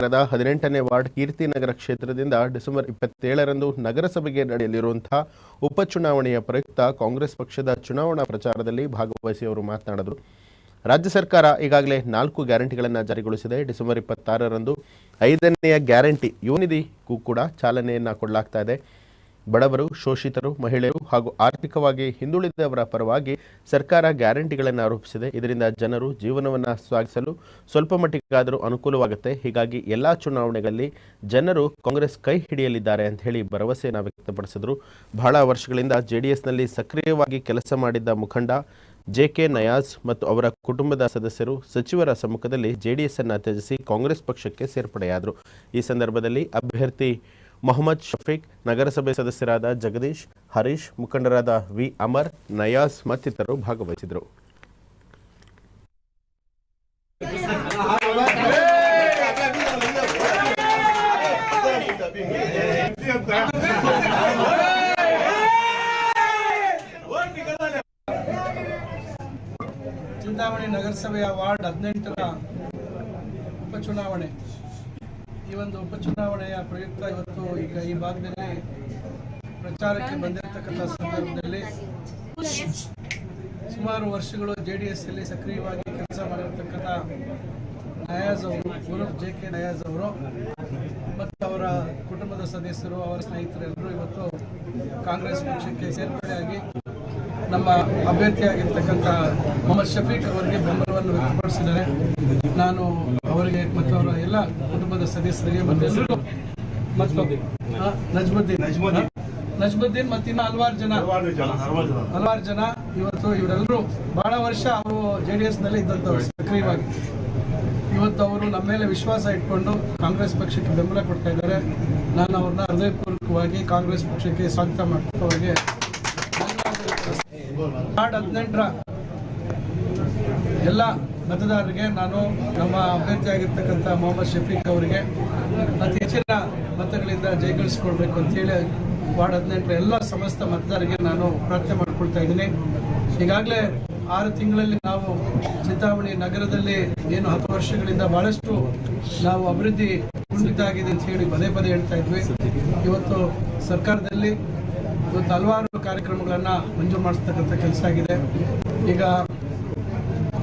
ನಗರದ ಹದಿನೆಂಟನೇ ವಾರ್ಡ್ ಕೀರ್ತಿನಗರ ಕ್ಷೇತ್ರದಿಂದ ಡಿಸೆಂಬರ್ ಇಪ್ಪತ್ತೇಳರಂದು ನಗರಸಭೆಗೆ ನಡೆಯಲಿರುವಂತಹ ಉಪಚುನಾವಣೆಯ ಪ್ರಯುಕ್ತ ಕಾಂಗ್ರೆಸ್ ಪಕ್ಷದ ಚುನಾವಣಾ ಪ್ರಚಾರದಲ್ಲಿ ಭಾಗವಹಿಸಿ ಅವರು ಮಾತನಾಡಿದರು. ರಾಜ್ಯ ಸರ್ಕಾರ ಈಗಾಗಲೇ ನಾಲ್ಕು ಗ್ಯಾರಂಟಿಗಳನ್ನು ಜಾರಿಗೊಳಿಸಿದೆ. ಡಿಸೆಂಬರ್ ಇಪ್ಪತ್ತಾರರಂದು ಐದನೆಯ ಗ್ಯಾರಂಟಿ ಯುವನಿಧಿಗೂ ಕೂಡ ಚಾಲನೆಯನ್ನು ಕೊಡಲಾಗ್ತಾ ಇದೆ. ಬಡವರು, ಶೋಷಿತರು, ಮಹಿಳೆಯರು ಹಾಗೂ ಆರ್ಥಿಕವಾಗಿ ಹಿಂದುಳಿದವರ ಪರವಾಗಿ ಸರ್ಕಾರ ಗ್ಯಾರಂಟಿಗಳನ್ನು ಆರೋಪಿಸಿದೆ. ಇದರಿಂದ ಜನರು ಜೀವನವನ್ನು ಸಾಗಿಸಲು ಸ್ವಲ್ಪ ಮಟ್ಟಿಗಾದರೂ ಅನುಕೂಲವಾಗುತ್ತೆ. ಹೀಗಾಗಿ ಎಲ್ಲ ಚುನಾವಣೆಗಳಲ್ಲಿ ಜನರು ಕಾಂಗ್ರೆಸ್ ಕೈ ಹಿಡಿಯಲಿದ್ದಾರೆ ಅಂತ ಹೇಳಿ ಭರವಸೆಯನ್ನು ವ್ಯಕ್ತಪಡಿಸಿದರು. ಬಹಳ ವರ್ಷಗಳಿಂದ ಜೆ ಡಿ ಸಕ್ರಿಯವಾಗಿ ಕೆಲಸ ಮಾಡಿದ್ದ ಮುಖಂಡ ಜೆ ಕೆ ನಯಾಜ್ ಮತ್ತು ಅವರ ಕುಟುಂಬದ ಸದಸ್ಯರು ಸಚಿವರ ಸಮ್ಮುಖದಲ್ಲಿ ಜೆಡಿಎಸ್ ಅನ್ನು ತ್ಯಜಿಸಿ ಕಾಂಗ್ರೆಸ್ ಪಕ್ಷಕ್ಕೆ ಸೇರ್ಪಡೆಯಾದರು. ಈ ಸಂದರ್ಭದಲ್ಲಿ ಅಭ್ಯರ್ಥಿ ಮೊಹಮ್ಮದ್ ಶಫೀಕ್, ನಗರಸಭೆ ಸದಸ್ಯರಾದ ಜಗದೀಶ್, ಹರೀಶ್, ಮುಖಂಡರಾದ ವಿ. ಅಮರ್ ನಯಾಸ್ ಮತ್ತಿತರರು ಭಾಗವಹಿಸಿದರು. ಚಿಂತಾಮಣಿ ನಗರಸಭೆಯ ವಾರ್ಡ್ ಹದಿನೆಂಟರ ಉಪಚುನಾವಣೆ. ಈ ಒಂದು ಉಪಚುನಾವಣೆಯ ಪ್ರಯುಕ್ತ ಇವತ್ತು ಈಗ ಈ ಭಾಗದಲ್ಲಿ ಪ್ರಚಾರಕ್ಕೆ ಬಂದಿರತಕ್ಕಂಥ ಸಂದರ್ಭದಲ್ಲಿ ಸುಮಾರು ವರ್ಷಗಳು ಜೆ ಡಿ ಎಸ್ ಅಲ್ಲಿ ಸಕ್ರಿಯವಾಗಿ ಕೆಲಸ ಮಾಡಿರ್ತಕ್ಕಂಥ ನಯಾಜ್ ಅವರು ಗುರು ಜೆ ಕೆ ನಯಾಜ್ ಅವರು ಮತ್ತು ಅವರ ಕುಟುಂಬದ ಸದಸ್ಯರು, ಅವರ ಸ್ನೇಹಿತರೆಲ್ಲರೂ ಇವತ್ತು ಕಾಂಗ್ರೆಸ್ ಪಕ್ಷಕ್ಕೆ ಸೇರ್ಪಡೆಯಾಗಿ ನಮ್ಮ ಅಭ್ಯರ್ಥಿಯಾಗಿರ್ತಕ್ಕಂಥ ಮೊಹಮ್ಮದ್ ಶಫೀಕ್ ಅವರಿಗೆ ಬೆಂಬಲವನ್ನು ವ್ಯಕ್ತಪಡಿಸಿದ್ದಾರೆ. ನಾನು ಅವರಿಗೆ ಮತ್ತು ಅವರ ಎಲ್ಲ ಕುಟುಂಬದ ಸದಸ್ಯರಿಗೆ ಮತ್ತು ಮತ್ತು ನಜ್ಮುದ್ದೀನ್. ನಜ್ಮುದ್ದೀನ್. ಮತ್ತು ಇನ್ನು ಹಲವಾರು ಜನ. ಹಲವಾರು ಜನ ಇವತ್ತು ಇವರೆಲ್ಲರೂ ಬಹಳ ವರ್ಷ ಅವರು ಜೆ ಡಿ ಎಸ್ನಲ್ಲಿ ಇದ್ದಂಥವ್ರು ಸಕ್ರಿಯವಾಗಿ. ಇವತ್ತು ಅವರು ನಮ್ಮ ಮೇಲೆ ವಿಶ್ವಾಸ ಇಟ್ಕೊಂಡು ಕಾಂಗ್ರೆಸ್ ಪಕ್ಷಕ್ಕೆ ಬೆಂಬಲ ಕೊಡ್ತಾ ಇದ್ದಾರೆ. ನಾನು ಅವ್ರನ್ನ ಹೃದಯಪೂರ್ವಕವಾಗಿ ಕಾಂಗ್ರೆಸ್ ಪಕ್ಷಕ್ಕೆ ಸ್ವಾಗತ ಮಾಡ್ಕೊಂಡು ಅವರಿಗೆ ಹದಿನೆಂಟರ ಎಲ್ಲ ಮತದಾರರಿಗೆ ನಾನು ನಮ್ಮ ಅಭ್ಯರ್ಥಿಯಾಗಿರ್ತಕ್ಕಂಥ ಮೊಹಮ್ಮದ್ ಶಫೀಕ್ ಅವರಿಗೆ ಅತಿ ಹೆಚ್ಚಿನ ಮತಗಳಿಂದ ಜಯಗಳಿಸ್ಕೊಳ್ಬೇಕು ಅಂತೇಳಿ ವಾರ್ಡ್ ಹದಿನೆಂಟರ ಎಲ್ಲ ಸಮಸ್ತ ಮತದಾರರಿಗೆ ನಾನು ಪ್ರಾರ್ಥನೆ ಮಾಡ್ಕೊಳ್ತಾ ಇದ್ದೀನಿ. ಈಗಾಗಲೇ ಆರು ತಿಂಗಳಲ್ಲಿ ನಾವು ಚಿಂತಾಮಣಿ ನಗರದಲ್ಲಿ ಏನು ಹತ್ತು ವರ್ಷಗಳಿಂದ ಬಹಳಷ್ಟು ನಾವು ಅಭಿವೃದ್ಧಿ ಕುಂಠಿತಾಗಿದೆ ಅಂತ ಹೇಳಿ ಪದೇ ಪದೇ ಹೇಳ್ತಾ ಇದ್ವಿ. ಇವತ್ತು ಸರ್ಕಾರದಲ್ಲಿ ಇವತ್ತು ಹಲವಾರು ಕಾರ್ಯಕ್ರಮಗಳನ್ನು ಮಂಜೂರು ಮಾಡಿಸ್ತಕ್ಕಂಥ ಕೆಲಸ ಆಗಿದೆ. ಈಗ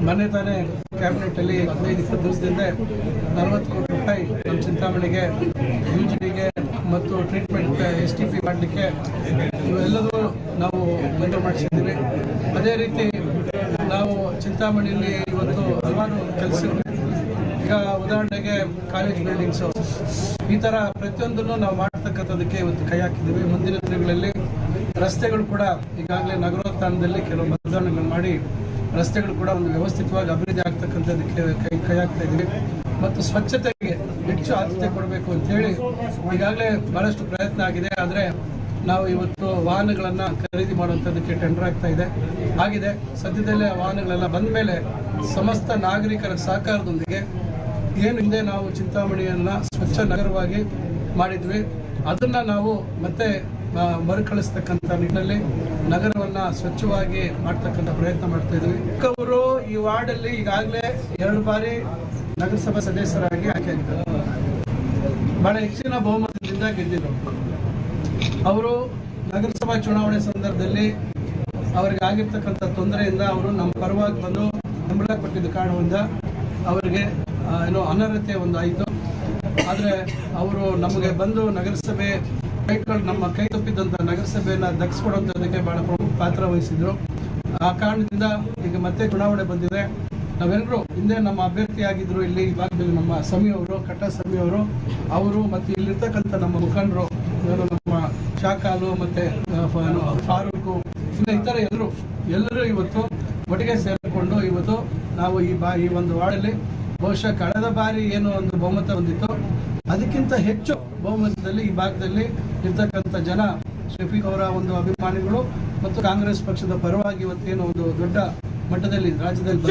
ಮೊನ್ನೆ ತಾನೇ ಕ್ಯಾಬಿನೆಟಲ್ಲಿ ಹದಿನೈದು, ಇಪ್ಪತ್ತು ದಿವಸದಿಂದ ನಲವತ್ತು ಕೋಟಿ ರೂಪಾಯಿ ನಮ್ಮ ಚಿಂತಾಮಣಿಗೆ ಯು ಜಿಗೆ ಮತ್ತು ಟ್ರೀಟ್ಮೆಂಟ್ ಎಸ್ ಟಿ ಪಿ ಮಾಡಲಿಕ್ಕೆ ಇವೆಲ್ಲದೂ ನಾವು ಮಂಜೂರು ಮಾಡಿಸಿದ್ದೀವಿ. ಅದೇ ರೀತಿ ನಾವು ಚಿಂತಾಮಣಿಯಲ್ಲಿ ಇವತ್ತು ಹಲವಾರು ಕೆಲಸಗಳು ಈಗ ಉದಾಹರಣೆಗೆ ಕಾಲೇಜ್ ಬಿಲ್ಡಿಂಗ್ಸು ಈ ಥರ ಪ್ರತಿಯೊಂದನ್ನು ನಾವು ಮಾಡ್ತಕ್ಕಂಥದ್ದಕ್ಕೆ ಇವತ್ತು ಕೈ ಹಾಕಿದ್ದೀವಿ. ಮುಂದಿನ ದಿನಗಳಲ್ಲಿ ರಸ್ತೆಗಳು ಕೂಡ ಈಗಾಗಲೇ ನಗರೋತ್ಥಾನದಲ್ಲಿ ಕೆಲವು ಬದಲಾವಣೆಗಳನ್ನು ಮಾಡಿ ರಸ್ತೆಗಳು ಕೂಡ ಒಂದು ವ್ಯವಸ್ಥಿತವಾಗಿ ಅಭಿವೃದ್ಧಿ ಆಗ್ತಕ್ಕಂಥದ್ದಕ್ಕೆ ಕೈ ಕೈ ಇದ್ದೀವಿ. ಮತ್ತು ಸ್ವಚ್ಛತೆಗೆ ಹೆಚ್ಚು ಆದ್ಯತೆ ಕೊಡಬೇಕು ಅಂತೇಳಿ ಈಗಾಗಲೇ ಬಹಳಷ್ಟು ಪ್ರಯತ್ನ ಆಗಿದೆ. ಆದರೆ ನಾವು ಇವತ್ತು ವಾಹನಗಳನ್ನು ಖರೀದಿ ಮಾಡುವಂಥದ್ದಕ್ಕೆ ಟೆಂಡರ್ ಆಗ್ತಾ ಇದೆ. ಆಗಿದೆ. ಸದ್ಯದಲ್ಲೇ ವಾಹನಗಳೆಲ್ಲ ಬಂದ ಮೇಲೆ ಸಮಸ್ತ ನಾಗರಿಕರ ಸಹಕಾರದೊಂದಿಗೆ ಏನು ಹಿಂದೆ ನಾವು ಚಿಂತಾಮಣಿಯನ್ನು ಸ್ವಚ್ಛ ನಗರವಾಗಿ ಮಾಡಿದ್ವಿ. ಅದನ್ನು ನಾವು ಮತ್ತೆ ಮರುಕಳಿಸ್ತಕ್ಕಂಥ ನಿಟ್ಟಿನಲ್ಲಿ ನಗರವನ್ನ ಸ್ವಚ್ಛವಾಗಿ ಮಾಡ್ತಕ್ಕಂಥ ಪ್ರಯತ್ನ ಮಾಡ್ತಾ ಇದ್ವಿ. ಅವರು ಈ ವಾರ್ಡಲ್ಲಿ ಈಗಾಗಲೇ ಎರಡು ಬಾರಿ ನಗರಸಭಾ ಸದಸ್ಯರಾಗಿ ಆಯ್ಕೆಯಾಗಿದ್ದಾರೆ ಬಹಳ ಹೆಚ್ಚಿನ ಬಹುಮತದಿಂದ ಗೆದ್ದಿದ್ರು. ಅವರು ನಗರಸಭಾ ಚುನಾವಣೆ ಸಂದರ್ಭದಲ್ಲಿ ಅವರಿಗೆ ಆಗಿರ್ತಕ್ಕಂಥ ತೊಂದರೆಯಿಂದ ಅವರು ನಮ್ಮ ಪರವಾಗಿ ಬಂದು ಬೆಂಬಲ ಕೊಟ್ಟಿದ್ದ ಕಾರಣದಿಂದ ಅವರಿಗೆ ಏನೋ ಅನರ್ಹತೆ ಒಂದು ಆಯಿತು ಆದರೆ ಅವರು ನಮಗೆ ಬಂದು ನಗರಸಭೆ ಕೈಗಳು ನಮ್ಮ ಕೈ ತಪ್ಪಿದ್ದಂಥ ನಗರಸಭೆಯನ್ನು ಬಹಳ ಪ್ರಮುಖ ಪಾತ್ರ ವಹಿಸಿದ್ರು. ಆ ಕಾರಣದಿಂದ ಈಗ ಮತ್ತೆ ಚುನಾವಣೆ ಬಂದಿದೆ. ನಾವೆಲ್ಲರೂ ಹಿಂದೆ ನಮ್ಮ ಅಭ್ಯರ್ಥಿಯಾಗಿದ್ರು ಇಲ್ಲಿ ಭಾಗದಲ್ಲಿ ನಮ್ಮ ಸಮಿ ಅವರು, ಕಟ್ಟ ಸಮಿ ಅವರು ಮತ್ತು ಇಲ್ಲಿರ್ತಕ್ಕಂಥ ನಮ್ಮ ಮುಖಂಡರು ನಮ್ಮ ಶಾಖಾಲು ಮತ್ತೆ ಫಾರೂಕು, ಇನ್ನು ಇತರ ಎಲ್ಲರೂ ಎಲ್ಲರೂ ಇವತ್ತು ಒಟ್ಟಿಗೆ ಸೇರಿಕೊಂಡು ಇವತ್ತು ನಾವು ಈ ಬಾ, ಈ ಒಂದು ವಾರ್ಡಲ್ಲಿ ಬಹುಶಃ ಕಳೆದ ಬಾರಿ ಏನು ಒಂದು ಬಹುಮತ ಹೊಂದಿತ್ತು. ಅದಕ್ಕಿಂತ ಹೆಚ್ಚು ಬಹುಮತದಲ್ಲಿ ಈ ಭಾಗದಲ್ಲಿ ಇರ್ತಕ್ಕಂಥ ಜನ ಶಫೀಕ್ ಅವರ ಒಂದು ಅಭಿಮಾನಿಗಳು ಮತ್ತು ಕಾಂಗ್ರೆಸ್ ಪಕ್ಷದ ಪರವಾಗಿ ಇವತ್ತೇನು ಒಂದು ದೊಡ್ಡ ಮಟ್ಟದಲ್ಲಿ ರಾಜ್ಯದಲ್ಲಿ